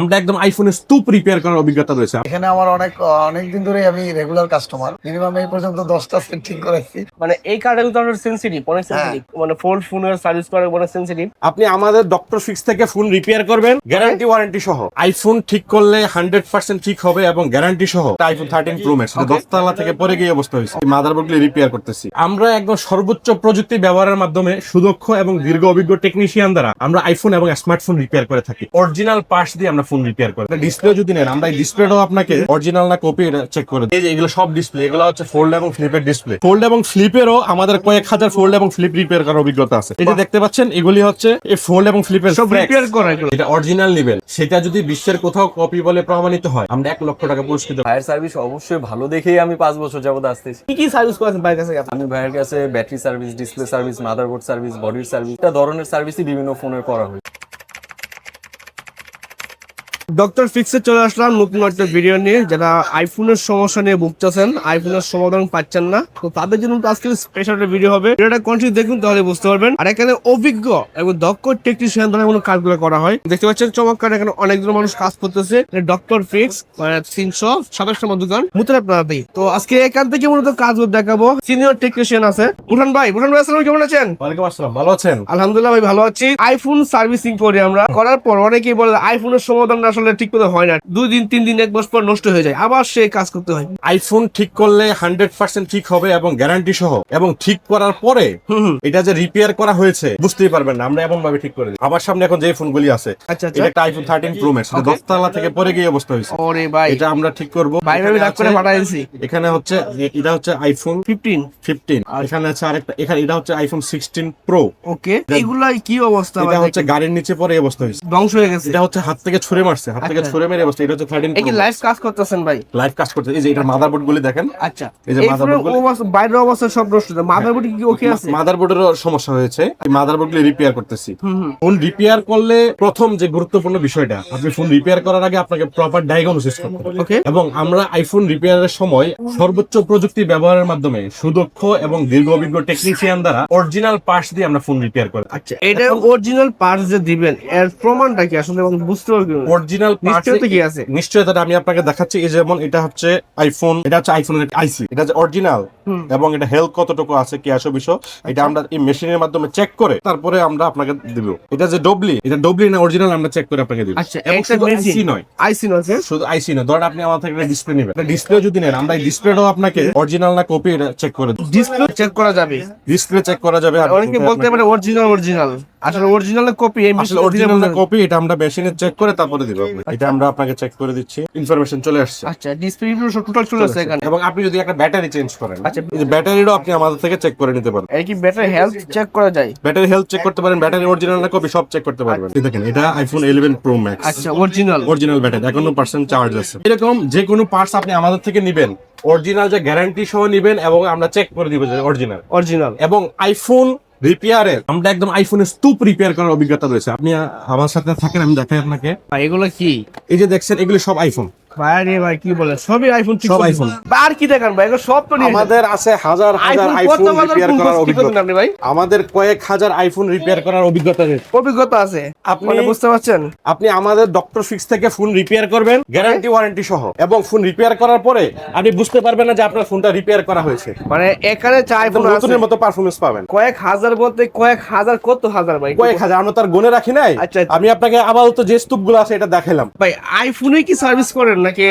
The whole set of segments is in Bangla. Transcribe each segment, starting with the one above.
আমরা একদম আইফোনের স্তূপ রিপেয়ার করার অভিজ্ঞতা রয়েছে। এখানে আমার অনেক অনেক দিন ধরে আমি রেগুলার কাস্টমার মিনিমাম এই পর্যন্ত দশটা সেট ঠিক করেছি। মানে এই কিন্তু অনেক সেন্সিটিভ অনেক হ্যাঁ। সেন্সিটিভ মানে ফোন ফোনের সার্ভিস অনেক সেন্সিটিভ আপনি আমাদের ডক্টর ফিক্স থেকে ফোন রিপেয়ার করবেন গ্যারান্টি ওয়ারেন্টি সহ। আইফোন ঠিক করলে হান্ড্রেড পার্সেন্ট ঠিক হবে এবং গ্যারান্টি সহ। আইফোন থার্টিন প্রো ম্যাক্স দশতলা থেকে পরে গিয়ে অবস্থা হয়েছে। মাদারবোর্ড গুলি রিপেয়ার করতেছি। আমরা একদম সর্বোচ্চ প্রযুক্তি ব্যবহারের মাধ্যমে সুদক্ষ এবং দীর্ঘ অভিজ্ঞ টেকনিশিয়ান দ্বারা আমরা আইফোন এবং স্মার্টফোন রিপেয়ার করে থাকি। অরিজিনাল পার্টস দিয়ে আমরা ফোন রিপেয়ার করি। ডিসপ্লে যদি নেন আমরা এই ডিসপ্লেটাও আপনাকে অরিজিনাল না কপি চেক করে দিই। এই যে এগুলো সব ডিসপ্লে এগুলো হচ্ছে ফোল্ড এবং ফ্লিপের ডিসপ্লে ফোল্ড এবং ফ্লিপেরও আমাদের কয়েক হাজার ফোল্ড এবং ফ্লিপ রিপেয়ার করার অভিজ্ঞতা আছে। এই যে দেখতে পাচ্ছেন এগুলি হচ্ছে এই ফোল্ড এবং ফ্লিপের সব রিপেয়ার করা এগুলো। এটা অরিজিনাল নিবেন সেটা যদি বিশ্বের কোথাও কপি বলে প্রমাণিত হয় আমরা এক লক্ষ টাকা পুরস্কৃত। ভাইয়ের সার্ভিস অবশ্যই ভালো দেখেই আমি পাঁচ বছর যাবত আসতেছি। কি কি সার্ভিস করেছেন ভাইয়ের কাছে? আপনি? আমি ভাইয়ের কাছে battery service display service motherboard service বডির সার্ভিস এটা ধরনের সার্ভিসই বিভিন্ন ফোনের করা হয়। ডক্টর ফিক্সে চলে আসলাম নতুন একটা ভিডিও নিয়ে। যারা আইফোনের সমস্যা নিয়ে ভুগতেছেন আইফোনের সমাধান পাচ্ছেন না তো তাদের জন্য তো আজকে স্পেশাল একটা ভিডিও হবে। ভিডিওটা কন্টিনিউ দেখুন তাহলে বুঝতে পারবেন। আর এখানে অভিজ্ঞ এবং দক্ষ টেকনিশিয়ান দ্বারা কোনো কাজগুলো করা হয়। দেখতে পাচ্ছেন চমৎকার এখানে অনেকজন মানুষ কাজ করতেছে। ডক্টর ফিক্স তিনশো সাতাশ নম্বর দোকান মুতলে আপনাদের তো আজকে এখান থেকে মূলত কাজগুলো দেখাবো। সিনিয়র টেকনিশিয়ান আছে। বুঠান ভাই বুঠান ভাই আসসালাম কেমন আছেন? ওয়ালাইকুম আসসালাম ভালো আছেন? আলহামদুলিল্লাহ ভাই ভালো আছি। আইফোন সার্ভিসিং করি আমরা। করার পর অনেকেই বলে আইফোনের সমাধান আসলে ঠিক মতো হয় না। দুই দিন তিন দিন এক মাস পর নষ্ট হয়ে যায়। আবার সে কাজ করতে হয়। আইফোন ঠিক করলে হান্ড্রেড পার্সেন্ট ঠিক হবে এবং গ্যারান্টি সহ। এবং ঠিক করার পরে এটা যে রিপেয়ার করা হয়েছে বুঝতেই পারবেন না। আমরা এমন ভাবে ঠিক করে আমার সামনে এখন যে ফোনগুলি আছে আচ্ছা আচ্ছা। এটা একটা আইফোন থার্টিন প্রো ম্যাক্স দশতলা থেকে পরে গিয়ে অবস্থা হয়েছে। ওরে ভাই। এটা আমরা ঠিক করব। ভাই ভাই এখানে রাগ করে আছে- এখানে হচ্ছে এটা হচ্ছে আইফোন ফিফটিন ফিফটিন এখানে আছে আরেকটা এখানে এটা হচ্ছে আইফোন সিক্সটিন প্রো ওকে এগুলা কি অবস্থা? এটা হচ্ছে গাড়ির নিচে পরে অবস্থা হয়েছে। ধ্বংস হয়ে গেছে। এটা হচ্ছে হাত থেকে ছুড়ে মারছে। হাত থেকে আচ্ছা। মেরে অবস্থা এটা হচ্ছে থার্টিন এই লাইভ কাজ করতেছেন ভাই। লাইভ কাজ করতে এই যে এটা মাদারবোর্ড গুলি দেখেন। আচ্ছা। এই যে ফোনের গুলো- অবস্থা বাইরের অবস্থা সব নষ্ট মাদারবোর্ড কি ওকে আছে? মাদারবোর্ডেরও সমস্যা হয়েছে। এই মাদারবোর্ড গুলি রিপেয়ার করতেছি ফোন রিপেয়ার করলে প্রথম যে গুরুত্বপূর্ণ বিষয়টা আপনি ফোন রিপেয়ার করার আগে আপনাকে প্রপার ডায়াগনোসিস করতে হবে। এবং আমরা আইফোন রিপেয়ারের সময় সর্বোচ্চ প্রযুক্তি ব্যবহারের মাধ্যমে সুদক্ষ এবং দীর্ঘ অভিজ্ঞ টেকনিশিয়ান দ্বারা অরিজিনাল পার্টস দিয়ে আমরা ফোন রিপেয়ার করি। আচ্ছা এটা অরিজিনাল পার্টস যে দিবেন এর প্রমাণটা কি আসলে? এবং বুঝতে পারবেন অরিজিনাল নিশ্চয়তা কি আছে? নিশ্চয়তা আমি আপনাকে দেখাচ্ছি এই যেমন এটা হচ্ছে আইফোন এটা হচ্ছে আইফোনের আইসি এটা হচ্ছে অরিজিনাল এবং এটা হেলথ কতটুকু আছে কি আসো বিষয় এটা আমরা এই মেশিনের মাধ্যমে চেক করে তারপরে আমরা আপনাকে দিব। এটা যে ডবলি এটা ডবলি না অরিজিনাল আমরা চেক করে আপনাকে দিব। আচ্ছা, এবং শুধু। আইসি নয়। আইসি আছে শুধু আইসি না ধরেন আপনি আমার থেকে ডিসপ্লে নেবেন। ডিসপ্লে যদি নেন আমরা এই ডিসপ্লেটাও আপনাকে অরিজিনাল না কপি এটা চেক করে ডিসপ্লে চেক করা যাবে। ডিসপ্লে চেক করা যাবে আর অনেকে বলতে পারে অরিজিনাল অরিজিনাল আসলে অরিজিনাল কপি আসলে অরিজিনাল না কপি এটা আমরা মেশিনে চেক করে তারপরে দিব আপনাকে। এটা আমরা আপনাকে চেক করে দিচ্ছি। ইনফরমেশন চলে আসছে। আচ্ছা ডিসপ্লে সব টোটাল চলে আসছে এখানে। এবং আপনি যদি একটা ব্যাটারি চেঞ্জ করেন আচ্ছা। এই যে ব্যাটারিরও আপনি আমাদের থেকে চেক করে নিতে পারেন। এই কি ব্যাটারি হেলথ চেক করা যায়? ব্যাটারি হেলথ চেক করতে পারেন ব্যাটারি অরিজিনাল না কপি সব চেক করতে পারবেন। এই দেখেন এটা আইফোন 11 প্রো ম্যাক্স আচ্ছা অরিজিনাল অরিজিনাল ব্যাটারি এখনও পার্সেন্ট চার্জ আছে। এরকম যে কোনো পার্টস আপনি আমাদের থেকে নেবেন অরিজিনাল যে গ্যারান্টি সহ নেবেন এবং আমরা চেক করে দিব যে অরিজিনাল অরিজিনাল এবং আইফোন রিপেয়ারের আমরা একদম আইফোনের স্তূপ রিপেয়ার করার অভিজ্ঞতা রয়েছে। আপনি আমার সাথে থাকেন আমি দেখাই আপনাকে। এগুলো কি? এই যে দেখছেন এগুলো সব আইফোন ভাই রে ভাই কি বলে? সবই আইফোন সব iPhone। আর কি দেখান ভাই? সব তো আমাদের আছে হাজার হাজার আইফোন কত আইফোন হাজার রিপেয়ার করার অভিজ্ঞতা। আপনি ভাই? আমাদের কয়েক হাজার আইফোন রিপেয়ার করার অভিজ্ঞতা রয়েছে অভিজ্ঞতা আছে। আপনি- বুঝতে পারছেন? আপনি আমাদের ডক্টর ফিক্স থেকে ফোন রিপেয়ার করবেন গ্যারান্টি ওয়ারেন্টি সহ। এবং ফোন রিপেয়ার করার পরে আপনি বুঝতে পারবেন না যে আপনার ফোনটা রিপেয়ার করা হয়েছে। মানে এখানে চা একদম আইফোন আছে নতুনের মতো পারফরমেন্স পাবেন। কয়েক হাজার বলতে কয়েক হাজার কত হাজার ভাই? কয়েক হাজার আমরা তার গুনে রাখি নাই। আচ্ছা, আচ্ছা। আমি আপনাকে আপাতত যে স্তূপগুলো আছে এটা দেখালাম ভাই আইফোনে কি সার্ভিস করেন? নাকি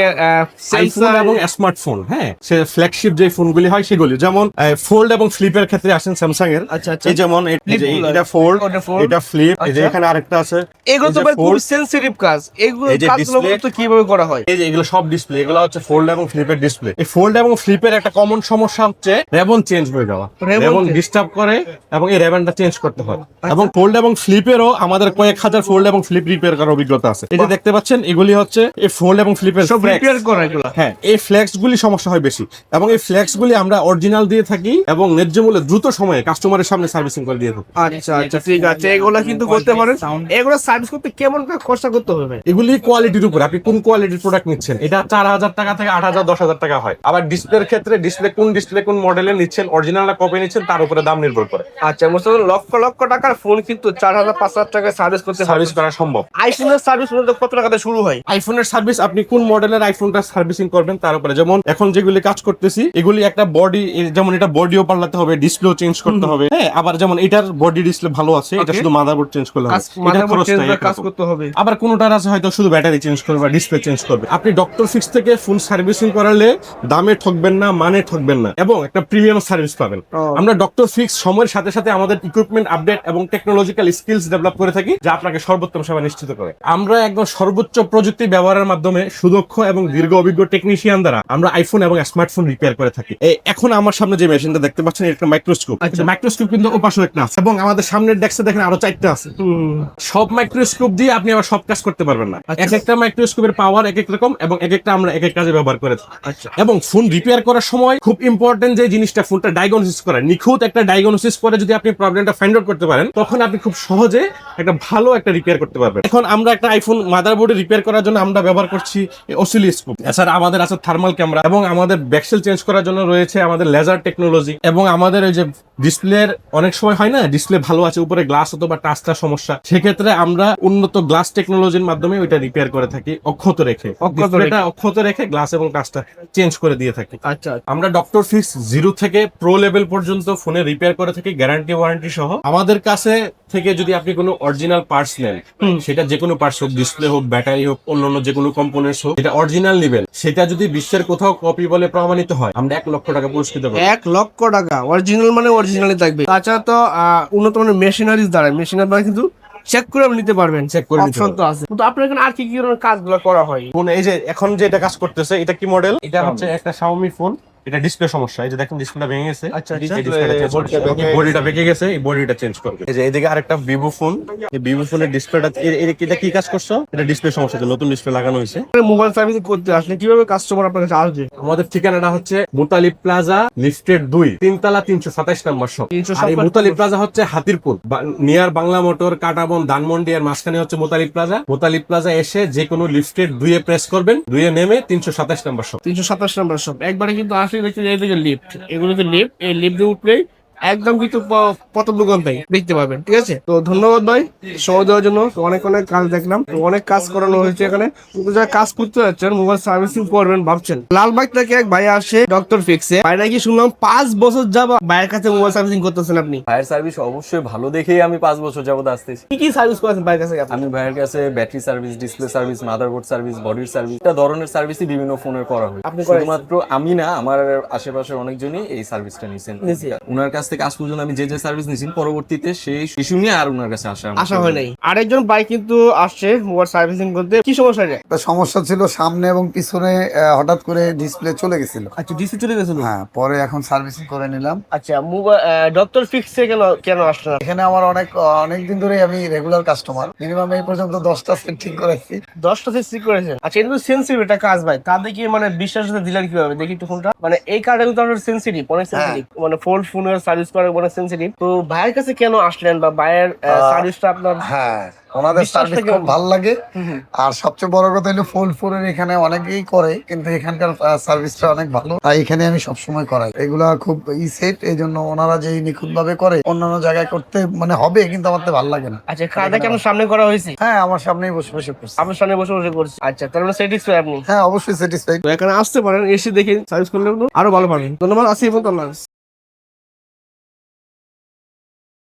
আইফোন এবং স্মার্টফোন হ্যাঁ? সে ফ্ল্যাগশিপ যে ফোনগুলি হয় সেগুলি। যেমন ফোল্ড এবং ফ্লিপের ক্ষেত্রে আসেন স্যামসাং এর। আচ্ছা, আচ্ছা। এই যেমন। এটা ফোল্ড এটা ফ্লিপ এই যে আচ্ছা। এখানে আরেকটা আছে। এগুলো তো যে ভাই খুব fold, সেন্সিটিভ কাজ। এগুলো কাজগুলো তো কীভাবে করা হয়? এই যে এগুলো সব ডিসপ্লে এগুলো হচ্ছে ফোল্ড এবং ফ্লিপের ডিসপ্লে এই ফোল্ড এবং ফ্লিপের একটা কমন সমস্যা হচ্ছে রেবন চেঞ্জ হয়ে যাওয়া। রেবন ডিস্টার্ব করে এবং এই রেবনটা চেঞ্জ করতে হয়। এবং ফোল্ড এবং ফ্লিপেরও আমাদের কয়েক হাজার ফোল্ড এবং ফ্লিপ রিপেয়ার করার অভিজ্ঞতা আছে। এই যে দেখতে পাচ্ছেন এগুলি হচ্ছে এই ফোল্ড এবং ফ্লিপের সব রিপেয়ার করা এগুলো। হ্যাঁ এই ফ্লেক্স গুলি সমস্যা হয় বেশি। এবং এই ফ্লেক্স গুলি আমরা অরিজিনাল দিয়ে থাকি এবং ন্যায্য মূল্যে দ্রুত সময়ে কাস্টমারের সামনে সার্ভিসিং করে দিয়ে থাকি। আচ্ছা আচ্ছা ঠিক আছে। এগুলো কিন্তু করতে পারেন। এগুলো সার্ভিস করতে কেমন খরচা করতে হবে? এগুলি কোয়ালিটির উপর। আপনি কোন কোয়ালিটির প্রোডাক্ট নিচ্ছেন? এটা চার হাজার টাকা থেকে আট হাজার দশ হাজার টাকা হয়। আবার ডিসপ্লের ক্ষেত্রে ডিসপ্লে কোন ডিসপ্লে কোন মডেলের নিচ্ছেন অরিজিনাল না কপি নিচ্ছেন তার উপরে দাম নির্ভর করে। আচ্ছা মোস্তাফ লক্ষ লক্ষ টাকার ফোন কিন্তু চার হাজার পাঁচ হাজার টাকায় সার্ভিস করতে সার্ভিস করা সম্ভব। আইফোনের সার্ভিস কত টাকাতে শুরু হয়? আইফোনের সার্ভিস আপনি কোন মডেলের আইফোনটা সার্ভিসিং করবেন তার উপরে। যেমন এখন যেগুলি কাজ করতেছি এগুলি একটা বডি যেমন এটা বডিও পাল্টাতে হবে ডিসপ্লেও চেঞ্জ করতে হবে। হ্যাঁ আবার যেমন এটার বডি ডিসপ্লে ভালো আছে এটা শুধু মাদারবোর্ড চেঞ্জ করলে হবে। কাজ করতে হবে। আবার কোনোটার আছে হয়তো শুধু ব্যাটারি চেঞ্জ করবে বা ডিসপ্লে চেঞ্জ করবে। আপনি ডক্টর ফিক্স থেকে ফোন সার্ভিসিং করালে দামে ঠকবেন না মানে ঠকবেন না। এবং একটা প্রিমিয়াম সার্ভিস পাবেন। আমরা ডক্টর ফিক্স সময়ের সাথে সাথে আমাদের ইকুইপমেন্ট আপডেট এবং টেকনোলজিক্যাল স্কিলস ডেভেলপ করে থাকি যা আপনাকে সর্বোত্তম সেবা নিশ্চিত করে। আমরা একদম সর্বোচ্চ প্রযুক্তি ব্যবহারের মাধ্যমে সুদক্ষ এবং দীর্ঘ অভিজ্ঞ টেকনিশিয়ান দ্বারা আমরা আইফোন এবং স্মার্টফোন রিপেয়ার করে থাকি। এখন আমার সামনে যে মেশিনটা দেখতে পাচ্ছেন এটা একটা মাইক্রোস্কোপ আচ্ছা। মাইক্রোস্কোপ কিন্তু ওপাশে একটা আছে এবং আমাদের সামনের ডেস্কে দেখেন আরও চারটা আছে। সব মাইক্রোস্কোপ দিয়ে আপনি আবার সব কাজ করতে পারবেন না। আচ্ছা। এক একটা মাইক্রোস্কোপের পাওয়ার এক এক রকম এবং এক একটা আমরা এক এক কাজে ব্যবহার করে থাকি। আচ্ছা। এবং ফোন রিপেয়ার করার সময় খুব ইম্পর্টেন্ট যে জিনিসটা ফোনটা ডায়াগনোসিস করা। নিখুঁত একটা ডায়াগনোসিস করে যদি আপনি প্রবলেমটা ফাইন্ড আউট করতে পারেন তখন আপনি খুব সহজে একটা ভালো একটা রিপেয়ার করতে পারবেন। এখন আমরা একটা আইফোন মাদারবোর্ডে রিপেয়ার করার জন্য আমরা ব্যবহার করছি অসিলিস্কোপ এছাড়া আমাদের আছে থার্মাল ক্যামেরা এবং আমাদের ব্যাকসেল চেঞ্জ করার জন্য রয়েছে আমাদের লেজার টেকনোলজি এবং আমাদের ওই যে ডিসপ্লের অনেক সময় হয় না ডিসপ্লে ভালো আছে উপরে গ্লাস অথবা টাচটা সমস্যা। সেক্ষেত্রে আমরা উন্নত গ্লাস টেকনোলজির মাধ্যমে ওইটা রিপেয়ার করে থাকি অক্ষত রেখে। অক্ষত ডিসপ্লেটা অক্ষত রেখে গ্লাস এবং টাচটা চেঞ্জ করে দিয়ে থাকি। আচ্ছা আমরা ডক্টর ফিক্স জিরো থেকে প্রো লেভেল পর্যন্ত ফোনে রিপেয়ার করে থাকি গ্যারান্টি ওয়ারেন্টি সহ। আমাদের কাছে থেকে যদি আপনি কোনো অরিজিনাল পার্টস নেন সেটা যে কোনো পার্টস হোক ডিসপ্লে হোক ব্যাটারি হোক অন্যান্য যে কোনো কম্পোনেন্টস হোক যেটা অরিজিনাল নেবেন সেটা যদি বিশ্বের কোথাও কপি বলে প্রমাণিত হয় আমরা এক লক্ষ টাকা পুরস্কৃত করব। এক লক্ষ টাকা। অরিজিনাল মানে অরিজিনালি থাকবে। তাছাড়া তো আহ, উন্নত মানের মেশিনারিজ দ্বারা মেশিনারি দ্বারা কিন্তু চেক করে আপনি নিতে পারবেন। চেক করে নিতে অপশন তো আছে। কিন্তু আপনার এখানে আর কি কি ধরনের কাজগুলো করা হয়? ফোন এই যে এখন যে এটা কাজ করতেছে এটা কি মডেল এটা হচ্ছে একটা শাওমি ফোন এটা ডিসপ্লে সমস্যা। এই যে দেখেন ডিসপ্লেটা ভেঙে গেছে। আচ্ছা, আচ্ছা। বডিটা বেঁকে গেছে। এই বডিটা চেঞ্জ করবে। এই যে এদিকে আরেকটা ভিভো ফোন এই ভিভো ফোনের ডিসপ্লেটা এটা কি কাজ করছ? এটা ডিসপ্লে সমস্যা নতুন ডিসপ্লে লাগানো হয়েছে। মোবাইল সার্ভিস করতে আসলে কীভাবে কাস্টমার আপনার কাছে আসবে? আমাদের ঠিকানাটা হচ্ছে মুতালিব প্লাজা লিফটেড দুই তিনতলা তিনশো সাতাইশ নম্বর শপ এই মুতালিব প্লাজা হচ্ছে হাতিরপুর নিয়ার বাংলা মোটর কাটাবন ধানমন্ডি আর মাঝখানে হচ্ছে মুতালিব প্লাজা। মুতালিব প্লাজা এসে যে কোনো লিফটেড দুইয়ে প্রেস করবেন দুইয়ে নেমে তিনশো সাতাশ নম্বর শপ তিনশো সাতাশ নম্বর সব একবারে কিন্তু আসলে দেখতে এদিকে লিফট এগুলো তো লিফট এই লিফট দিয়ে উঠলেই একদম কিন্তু প- পতন দোকান দেখতে পাবেন ঠিক আছে? তো ধন্যবাদ ভাই সময় দেওয়ার জন্য অনেক অনেক কাজ দেখলাম তো অনেক কাজ করানো হয়েছে এখানে। যারা কাজ করতে যাচ্ছেন মোবাইল সার্ভিসিং করবেন ভাবছেন। লালবাগ থেকে এক ভাই আসে ডক্টর ফিক্সে ভাই নাকি শুনলাম পাঁচ বছর যাবা ভাইয়ের কাছে মোবাইল সার্ভিসিং করতেছেন আপনি? ভাইয়ের সার্ভিস অবশ্যই ভালো দেখেই আমি পাঁচ বছর যাবত আসতেছি। কি কি সার্ভিস করেছেন ভাইয়ের কাছে? আমি ভাইয়ের কাছে battery service display service motherboard service বডির সার্ভিস এটা ধরনের সার্ভিসই বিভিন্ন ফোনের করা হয়। আপনি? শুধুমাত্র আমি না আমার আশেপাশের অনেকজনই এই সার্ভিসটা নিয়েছেন। ওনার কাছ থেকে আজ পর্যন্ত আমি যে যে সার্ভিস নিয়েছি পরবর্তীতে সেই ইস্যু নিয়ে আর ওনার কাছে আসা আমার আশা হয় নাই। আরেকজন ভাই কিন্তু আসছে মোবাইল সার্ভিসিং করতে কি সমস্যা এটা? একটা সমস্যা ছিল সামনে এবং পিছনে হঠাৎ করে ডিসপ্লে চলে গেছিল। আচ্ছা ডিসি চলে গেছিল? হ্যাঁ পরে এখন সার্ভিসিং করে নিলাম। আচ্ছা মোবাইল ডক্টর ফিক্সে কেন কেন এখানে আমার অনেক অনেক দিন ধরেই আমি রেগুলার কাস্টমার মিনিমাম এই পর্যন্ত দশটা সেট ঠিক করেছি। দশটা থেকে ঠিক করেছেন। আচ্ছা এটা তো সেন্সিটিভ একটা কাজ ভাই। তা দেখি মানে বিশ্বাস দিলেন কীভাবে? দেখি একটু ফোনটা মানে এই কার্ডটা কিন্তু আপনার সেন্সিটিভ অনেক সেন্সিটিভ মানে ফোল্ড ফোনের সার্ভিস করে অনেক সেন্সিটিভ তো ভাইয়ের কাছে কেন আসলেন বা ভাইয়ের সার্ভিসটা আপনার হ্যাঁ ওনাদের সার্ভিস খুব ভালো লাগে। আর সবচেয়ে বড় কথা হলো ফুল ফোরের এখানে অনেকেই করে কিন্তু এখানকার সার্ভিসটা অনেক ভালো। তাই এখানে আমি সবসময় করাই। এগুলা খুব ই সেট এই জন্য ওনারা যে নিখুঁত ভাবে করে অন্যান্য জায়গায় করতে মানে হবে কিন্তু আমার তো ভালো লাগে না। আচ্ছা কেন সামনে করা হয়েছে? হ্যাঁ আমার সামনেই বসে বসে করছে। আপনার সামনে বসে বসে করছে। আচ্ছা তাহলে স্যাটিসফাই আপনি? হ্যাঁ অবশ্যই স্যাটিসফাইড তো এখানে আসতে পারেন এসে দেখে সার্ভিস করলে আরও ভালো পাবেন। ধন্যবাদ আসি এবং আল্লাহ।